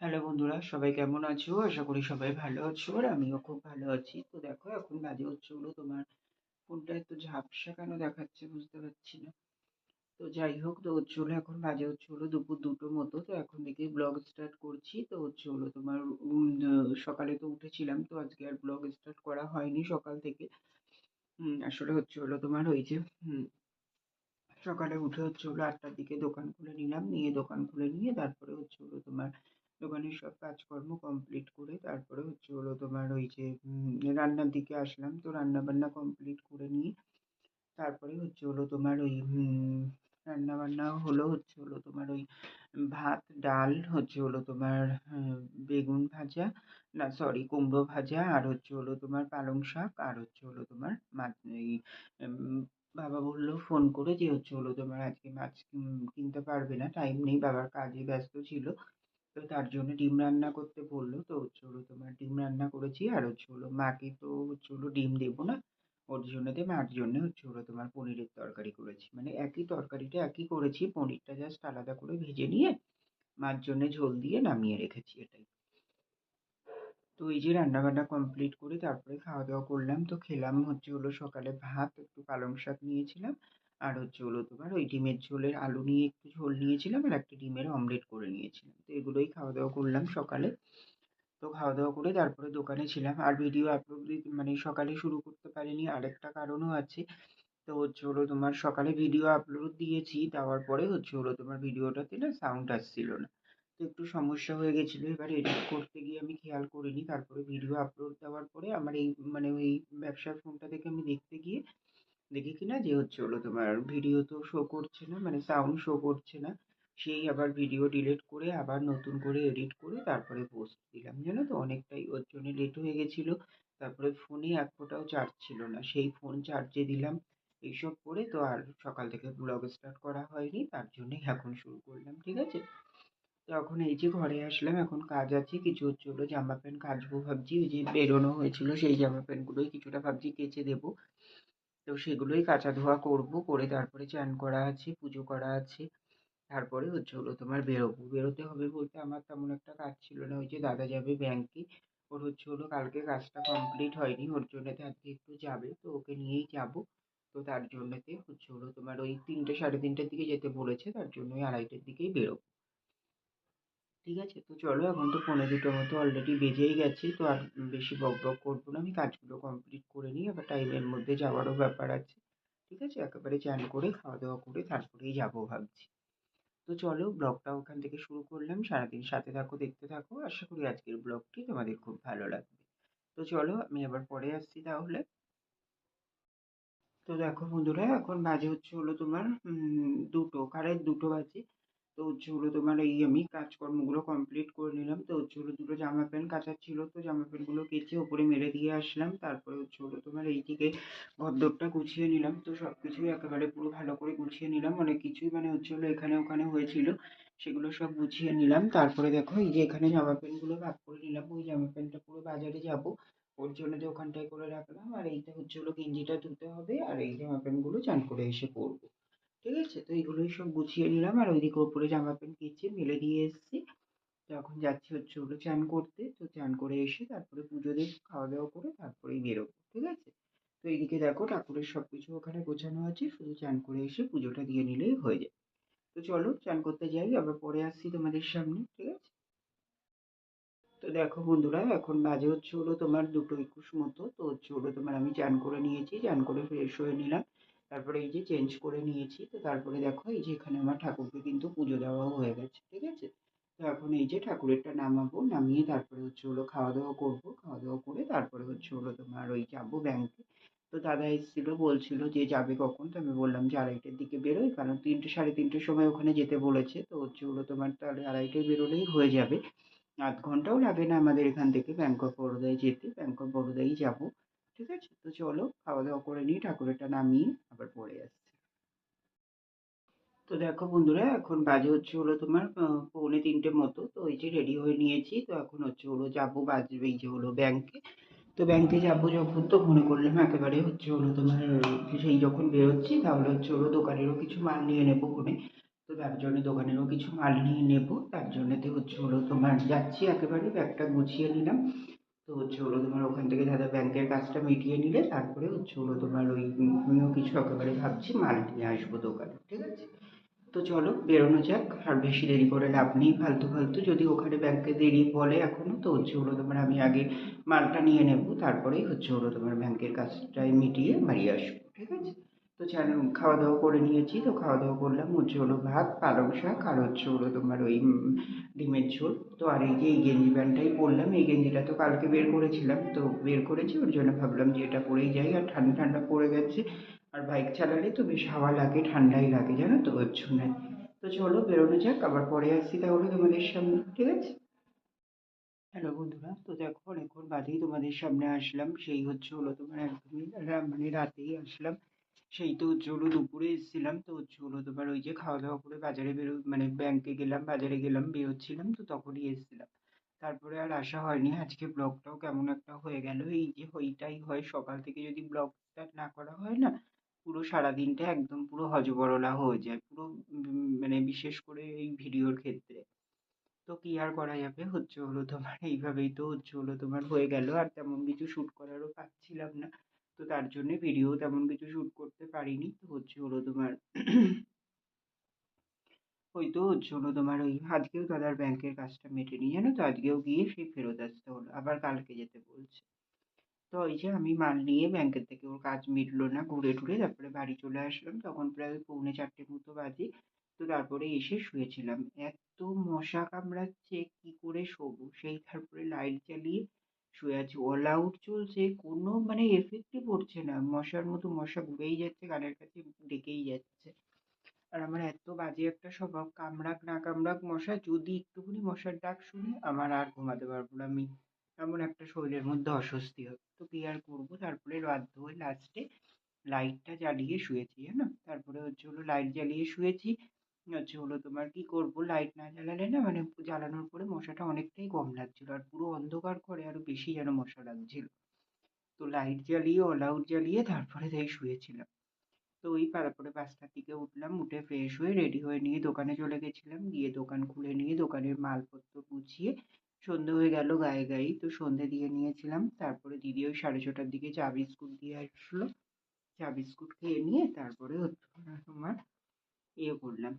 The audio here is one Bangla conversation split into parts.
হ্যালো বন্ধুরা, সবাই কেমন আছো? আশা করি সবাই ভালো আছো আর আমিও খুব ভালো আছি। তো দেখো, এখন বাজে হচ্ছে হলো তোমার ফোনটা একটু ঝাপসা কেন দেখাচ্ছে বুঝতে পারছি না। তো যাই হোক, তো হচ্ছে হলো এখন বাজে হচ্ছে হলো দুপুর দুটো মতো। তো এখন থেকে ব্লগ স্টার্ট করছি। তো হচ্ছে হলো তোমার সকালে তো উঠেছিলাম, তো আজকে আর ব্লগ স্টার্ট করা হয়নি সকাল থেকে। আসলে হচ্ছে হলো তোমার ওই যে সকালে উঠে হচ্ছে হলো আটটার দিকে দোকান খুলে নিলাম। নিয়ে দোকান খুলে নিয়ে তারপরে হচ্ছে হলো তোমার দোকানের সব কাজকর্ম কমপ্লিট করে তারপরে হচ্ছে হলো তোমার ওই যে রান্নার দিকে আসলাম। তো রান্না বান্না কমপ্লিট করে নিয়ে তারপরে হচ্ছে হলো তোমার ওই উম, রান্না বান্না হলো হচ্ছে হলো তোমার ওই ভাত ডাল হচ্ছে হলো তোমার বেগুন ভাজা না সরি কুমড়ো ভাজা আর হচ্ছে হলো তোমার পালং শাক আর হচ্ছে হলো তোমার মাছ এই বাবা বলল ফোন করে যে হচ্ছে হলো তোমার আজকে মাছ কিনতে পারবে না। টাইম নেই বাবার কাজে ব্যস্ত ছিল। তো তার জন্য ডিম রান্না করতে বলল তো হচ্ছে হলো তোমার ডিম রান্না করেছি আর হচ্ছে হলো মাকে তো হচ্ছে হলো ডিম দেবো না, ওর জন্যতে মার জন্য হচ্ছে হলো তোমার পনিরের তরকারি করেছি। মানে একই তরকারিটা একই করেছি, পনিরটা জাস্ট আলাদা করে ভেজে নিয়ে মার জন্য ঝোল দিয়ে নামিয়ে রেখেছি এটাই। তো এই যে রান্না বান্না কমপ্লিট করে তারপরে খাওয়া দাওয়া করলাম, তো খেলাম হচ্ছে হলো সকালে ভাত, একটু পালং শাক নিয়েছিলাম আর হচ্ছে হলো তোমার ওই ডিমের ঝোলের আলু নিয়ে একটু ঝোল নিয়েছিলাম আর একটা ডিমের অমলেট করে নিয়েছিলাম। তো এগুলোই খাওয়া দাওয়া করলাম সকালে। তো খাওয়া দাওয়া করে তারপরে দোকানে ছিলাম। আর ভিডিও আপলোড মানে সকালে শুরু করতে পারিনি। আরেকটা কারণও আছে। তো হচ্ছে হলো তোমার সকালে ভিডিও আপলোড দিয়েছি। দেওয়ার পরে হচ্ছে হলো তোমার ভিডিওটাতে না সাউন্ড আসছিল না। তো একটু সমস্যা হয়ে গেছিল। এবার এডিট করতে গিয়ে আমি খেয়াল করিনি। তারপরে ভিডিও আপলোড দেওয়ার পরে আমার এই মানে ওই ব্যবসার ফোনটা থেকে আমি দেখতে গিয়ে দেখি কি না যে হচ্ছে হলো তোমার ভিডিও তো শো করছে না মানে সাউন্ড শো করছে না। সেই আবার ভিডিও ডিলিট করে আবার নতুন করে এডিট করে তারপরে পোস্ট দিলাম। জানো তো অনেকটাই ওর জন্য লেট হয়ে গেছিল। তারপরে ফোনে এক ফোঁটাও চার্জ ছিল না। সেই ফোন চার্জে দিলাম। এইসব করে তো আর সকাল থেকে ব্লগ স্টার্ট করা হয়নি, তার জন্যই এখন শুরু করলাম, ঠিক আছে? তো এখন এই যে ঘরে আসলাম, এখন কাজ আছে। কিছু হচ্ছে হলো জামা প্যান্ট কাচবো ভাবছি। ওই যে বেরোনো হয়েছিল সেই জামা প্যান্টগুলোই কিছুটা ভাবছি কেচে দেবো। তো সেগুলোই কাচা ধোয়া করব, করে তারপরে চান করা আছে, পুজো করা আছে। তারপরে হচ্ছে হলো তোমার বেরোবো। বেরোতে হবে বলতে আমার তেমন একটা কাজ ছিল না। ওই যে দাদা যাবে ব্যাংকে ওর হচ্ছে হলো কালকে কাজটা কমপ্লিট হয়নি, ওর জন্যতে আজকে একটু যাবে, তো ওকে নিয়েই যাব। তো তার জন্যতে হচ্ছে হলো তোমার ওই তিনটে, সাড়ে তিনটের দিকে যেতে বলেছে, তার জন্য ওই আড়াইটের দিকেই বেরোবো। ঠিক আছে? তো চলো এখন তো পৌনে দুটোর মতো অলরেডি বেজেই গেছে, তো আর বেশি বক বক করব না। আমি কাজগুলো কমপ্লিট করে নিই আবার টাইমের মধ্যে যাওয়ারও ব্যাপার আছে। ঠিক আছে? একেবারে চান করে, খাওয়া দাওয়া করে তারপরেই যাব ভাবছি। তো চলো, ব্লগটা ওখান থেকে শুরু করলাম। সারাদিন সাথে থাকো, দেখতে থাকো। আশা করি আজকের ব্লগটি তোমাদের খুব ভালো লাগবে। তো চলো, আমি আবার পরে আসছি তাহলে। তো দেখো বন্ধুরা, এখন বাজে হচ্ছে হলো তোমার দুটো, কারের দুটো বাজে। তো হচ্ছে হলো তোমার এই আমি কাজকর্মগুলো কমপ্লিট করে নিলাম। তো হচ্ছে হলো দুটো জামা প্যান্ট কাচার ছিল, তো জামা প্যান্টগুলো কেচে ওপরে মেরে দিয়ে আসলাম। তারপরে হচ্ছে হলো তোমার এই দিকে ঘরদোরটা গুছিয়ে নিলাম। তো সব কিছুই একেবারে পুরো ভালো করে গুছিয়ে নিলাম। অনেক কিছুই মানে হচ্ছে হলো এখানে ওখানে হয়েছিল, সেগুলো সব গুছিয়ে নিলাম। তারপরে দেখো এই যে এখানে জামা প্যান্টগুলো ভাগ করে নিলাম। ওই জামা প্যান্টটা পুরো বাজারে যাব। ওর জন্য যে ওখানটায় করে রাখলাম। আর এইটা হচ্ছে হলো গেঞ্জিটা ধুতে হবে। আর এই জামা প্যান্টগুলো চান করে এসে পরবো। ঠিক আছে? তো এগুলোই সব গুছিয়ে নিলাম। আর ওইদিকে ওপরে জামা প্যান্ট কেচে মেলে দিয়ে এসেছি। এখন যাচ্ছি হচ্ছে হলো চান করতে, তো চান করে এসে তারপরে পুজো দিয়ে খাওয়া দাওয়া করে তারপরেই বেরোবো, ঠিক আছে? তো এইদিকে দেখো ঠাকুরের সব কিছু ওখানে গোছানো আছে, শুধু চান করে এসে পুজোটা দিয়ে নিলেই হয়ে যায়। তো চলো চান করতে যাই আবার পরে আসছি তোমাদের সামনে, ঠিক আছে? তো দেখো বন্ধুরা, এখন বাজে হচ্ছে হলো তোমার দুটো একুশ মতো, তো হচ্ছে হলো তোমার আমি চান করে নিয়েছি, চান করে ফ্রেশ হয়ে নিলাম। তারপরে এই যে চেঞ্জ করে নিয়েছি, তো তারপরে দেখো এই যে এখানে আমার ঠাকুরকে কিন্তু পুজো দেওয়াও হয়ে গেছে, ঠিক আছে? তো এখন এই যে ঠাকুরেরটা নামাবো, নামিয়ে তারপরে হচ্ছে হলো খাওয়া দাওয়া করব খাওয়া দাওয়া করে তারপরে হচ্ছে হলো তোমার ওই যাব ব্যাংকে তো দাদা এসেছিল, বলছিল যে যাবে কখন? তো আমি বললাম যে আড়াইটের দিকে বেরোই, কারণ তিনটে, সাড়ে তিনটের সময় ওখানে যেতে বলেছে, তো হচ্ছে হলো তোমার তাহলে আড়াইটায় বেরোলেই হয়ে যাবে। আধ ঘন্টাও লাগে না আমাদের এখান থেকে ব্যাংক অফ বরোদায় যেতে, ব্যাংক অফ বরোদাই যাব। ঠিক আছে তো চলো খাওয়া দাওয়া করে নিই ঠাকুরেরটা নামিয়ে আবার পরে আসছি। তো দেখো বন্ধুরা, এখন বাজে হচ্ছে হলো তোমার পৌনে তিনটে মতো। তো এই যে রেডি হয়ে নিয়েছি, তো এখন হচ্ছে হলো যাব বাজবে এই যে হলো ব্যাংকে তো ব্যাংকে যাব যখন, তো মনে করলাম একেবারে হচ্ছে হলো তোমার সেই যখন বেরোচ্ছি, তাহলে হচ্ছে হলো দোকানেরও কিছু মাল নিয়ে নেব ফোনে তো তার জন্য দোকানেরও কিছু মাল নিয়ে নেব। তার জন্যতে হচ্ছে হলো তোমার যাচ্ছি একেবারে ব্যাগটা গুছিয়ে নিলাম। তো হচ্ছে হলো তোমার ওখান থেকে দাদা ব্যাংকের কাজটা মিটিয়ে নিলে তারপরে হচ্ছে হলো তোমার ওই আমিও কিছু একেবারে ভাবছি মাল নিয়ে আসব দোকানে, ঠিক আছে? তো চলো, বেরোনো যাক, আর বেশি দেরি করে লাভ নেই, ফালতু ফালতু। যদি ওখানে ব্যাংকে দেরি বলে এখনও তো হচ্ছে হলো তোমার আমি আগে মালটা নিয়ে নেব, তারপরেই হচ্ছে হলো তোমার ব্যাংকের কাজটাই মিটিয়ে বাড়ি আসব, ঠিক আছে? তো চাল খাওয়া দাওয়া করে নিয়েছি। তো খাওয়া দাওয়া করলাম হচ্ছে হলো ভাত, পালং শাক, আর হচ্ছে হলো তোমার ওই ডিমের ঝোল। তো আর এই যে এই গেঞ্জি প্যান্টটাই পরলাম। এই গেঞ্জিটা তো কালকে বের করেছিলাম। তো বের করেছি, ওর জন্য ভাবলাম যে এটা পরেই যাই। আর ঠান্ডা ঠান্ডা পড়ে গেছে। আর বাইক চালালে তো বেশ হাওয়া লাগে, ঠান্ডাই লাগে, জানো তো, ওর জন্য। তো চলো বেরোনো যাক, আবার পরে আসছি তাহলে তোমাদের সামনে, ঠিক আছে? হ্যালো বন্ধুরা, তো দেখো, অনেকক্ষণ বাদেই তোমাদের সামনে আসলাম। সেই হচ্ছে হলো তোমার একদমই মানে রাতেই আসলাম। সেই তো হলো দুপুরে এসেছিলাম তো হচ্ছে হলো তোমার ওই যে খাওয়া দাওয়া করে বাজারে বেরো মানে ব্যাংকে গেলাম, বাজারে গেলাম, বেরোচ্ছিলাম তো তখনই এসেছিলাম। তারপরে আর আসা হয়নি, আজকে ব্লগটাও কেমন একটা হয়ে গেল, এই যে ওইটাই হয়, সকাল থেকে যদি ব্লগ স্টার্ট না করা হয় না, পুরো সারাদিনটা একদম পুরো হজবরলা হয়ে যায়, পুরো মানে বিশেষ করে এই ভিডিওর ক্ষেত্রে। তো কী আর করা যাবে, হচ্ছে হলো তোমার, এইভাবেই তো হচ্ছে হলো তোমার হয়ে গেল, আর তেমন কিছু শ্যুট করারও পাচ্ছিলাম না। তো তার জন্যে ভিডিও তেমন কিছু শ্যুট করতে পারিনি। তো হচ্ছে হলো তোমার ওই তো হচ্ছে হলো তোমার ওই আজকেও দাদার ব্যাংকের কাজটা মেটেনি, জানো তো? আজকেও গিয়ে সেই ফেরত আসতে হলো, আবার কালকে যেতে বলছে। তো ওই যে আমি মাল নিয়ে ব্যাংকের থেকে ওর কাজ মিটলো না, ঘুরে টুরে তারপরে বাড়ি চলে আসলাম। তখন প্রায় পৌনে চারটে মতো বাজে। তো তারপরে এসে শুয়েছিলাম। এত মশা কামড়াচ্ছে, কি করে শোবো? সেই তারপরে লাইট জ্বালিয়ে শুয়ে আছি। অল আউট চলছে কোনো মানে এফেক্টই পড়ছে না। মশার মতো মশা ঘুরেই যাচ্ছে, কানের কাছে ডেকেই যাচ্ছে। আর আমার এত বাজে একটা স্বভাব, কামড়াক না কামড়াক মশা, যদি একটুখানি মশার ডাক শুনি আমার আর ঘুমাতে পারব না। আমি এমন একটা শরীরের মধ্যে অস্বস্তি হবে তো কী আর করব? তারপরে বাধ্য হয়ে লাস্টে লাইটটা জ্বালিয়ে শুয়েছি, জানো? তারপরে হচ্ছে হলো লাইট জ্বালিয়ে শুয়েছি। হচ্ছে হলো তোমার কী করব? লাইট না জ্বালালে না মানে জ্বালানোর পরে মশাটা অনেকটাই কম লাগছিল আর পুরো অন্ধকার করে আরও বেশি যেন মশা লাগছিল। তো লাইট জ্বালিয়ে অল আউট জ্বালিয়ে তারপরে তাই শুয়েছিলাম। তো ওই তারপরে পাঁচটার দিকে উঠলাম, উঠে ফ্রেশ হয়ে রেডি হয়ে নিয়ে দোকানে চলে গেছিলাম। গিয়ে দোকান খুলে নিয়ে দোকানের মালপত্র গুছিয়ে সন্ধে হয়ে গেল গায়ে গায়েই তো সন্ধে দিয়ে নিয়েছিলাম। তারপরে দিদি ওই সাড়ে ছটার দিকে চা বিস্কুট দিয়ে আসলো। চা বিস্কুট খেয়ে নিয়ে তারপরে তোমার ইয়ে করলাম।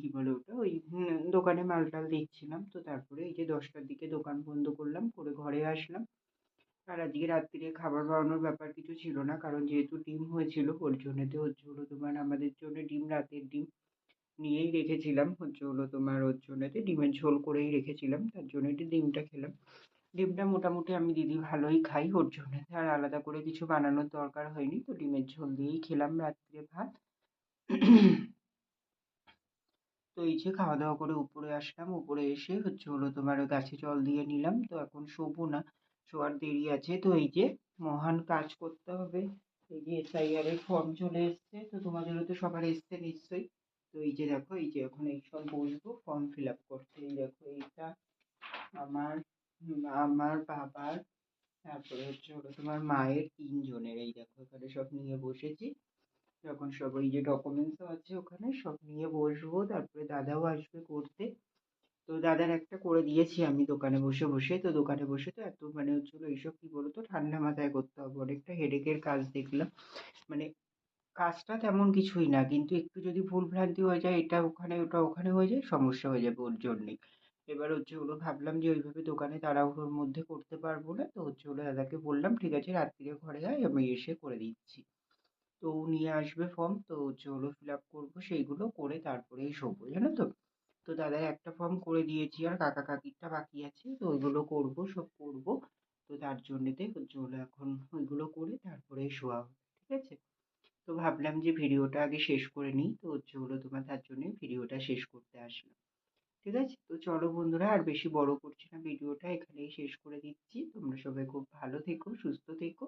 কী বলে ওটা? ওই দোকানে মাল টাল দিচ্ছিলাম তো তারপরে এই যে দশটার দিকে দোকান বন্ধ করলাম, করে ঘরে আসলাম। আর আজকে রাত্রিরে খাবার বানানোর ব্যাপার কিছু ছিল না, কারণ যেহেতু ডিম হয়েছিল, ওর জন্যতে হচ্ছে হলো তোমার আমাদের জন্য ডিম, রাতের ডিম নিয়েই রেখেছিলাম। হচ্ছে হলো তোমার ওর জন্যতে ডিমের ঝোল করেই রেখেছিলাম, তার জন্য একটু ডিমটা খেলাম। ডিমটা মোটামুটি আমি দিদি ভালোই খাই, ওর জন্যতে আর আলাদা করে কিছু বানানোর দরকার হয়নি। তো ডিমের ঝোল দিয়েই খেলাম রাত্রে ভাত। তো এই যে খাওয়া দাওয়া করে উপরে আসলাম, উপরে এসে হচ্ছে হলো তোমার গাছে জল দিয়ে নিলাম। তো এখন শোবো না, শোয়ার দেরি আছে। তো এই যে মহান কাজ করতে হবে। এই যে এসআইআর এর ফর্ম চলে এসছে। তো তোমাদেরও তো সবার এসছে নিশ্চয়ই। তো এই যে দেখো, এই যে এখন এই সব বসবো ফর্ম ফিল আপ করতে। এই দেখো, এইটা আমার আমার বাবার, তারপরে হচ্ছে হলো তোমার মায়ের তিনজনের। এই দেখো, এখানে সব নিয়ে বসেছি। যখন সব ওই যে ডকুমেন্টসও আছে ওখানে সব নিয়ে বসবো, তারপরে দাদাও আসবে করতে। তো দাদার একটা করে দিয়েছি আমি দোকানে বসে বসে। তো দোকানে বসে তো এত মানে হচ্ছিল এইসব কী বলতো, ঠান্ডা মাথায় করতে হবে। অনেকটা হেডেকের কাজ দেখলাম। মানে কাজটা তেমন কিছুই না, কিন্তু একটু যদি ভুল ভ্রান্তি হয়ে যায়, এটা ওখানে, ওটা ওখানে হয়ে যায়, সমস্যা হয়ে যাবে ওর জন্যেই। এবার হচ্ছে হলো ভাবলাম যে ওইভাবে দোকানে তাড়াহুড়োর মধ্যে করতে পারব না। তো হচ্ছে হলো দাদাকে বললাম, ঠিক আছে, রাত্রিরে ঘরে আয়, আমি এসে করে দিচ্ছি। তো নিয়ে আসবে ফর্ম তো হচ্ছে হলো ফিল আপ করব, সেইগুলো করে তারপরেই শোবো, জানো তো? তো দাদার একটা ফর্ম করে দিয়েছি, আর কাকা কাকিরটা বাকি আছে, তো ওইগুলো করব, সব করব। তো তার জন্যেতে হচ্ছে হলো এখন ওইগুলো করে তারপরেই শোয়া হবে, ঠিক আছে? তো ভাবলাম যে ভিডিওটা আগে শেষ করে নিই, তো হচ্ছে হলো তোমার তার জন্যই ভিডিওটা শেষ করতে আসলাম, ঠিক আছে? তো চলো বন্ধুরা, আর বেশি বড় করছি না, ভিডিওটা এখানেই শেষ করে দিচ্ছি। তোমরা সবাই খুব ভালো থেকো, সুস্থ থেকো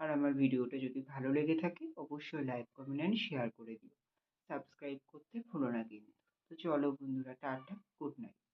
আর আমার ভিডিওটা যদি ভালো লেগে থাকে, অবশ্যই লাইক কমেন্ট অ্যান্ড শেয়ার করে দিও। সাবস্ক্রাইব করতে ভুলো না কিন্তু। তো চলো বন্ধুরা, টাটা গুড নাইট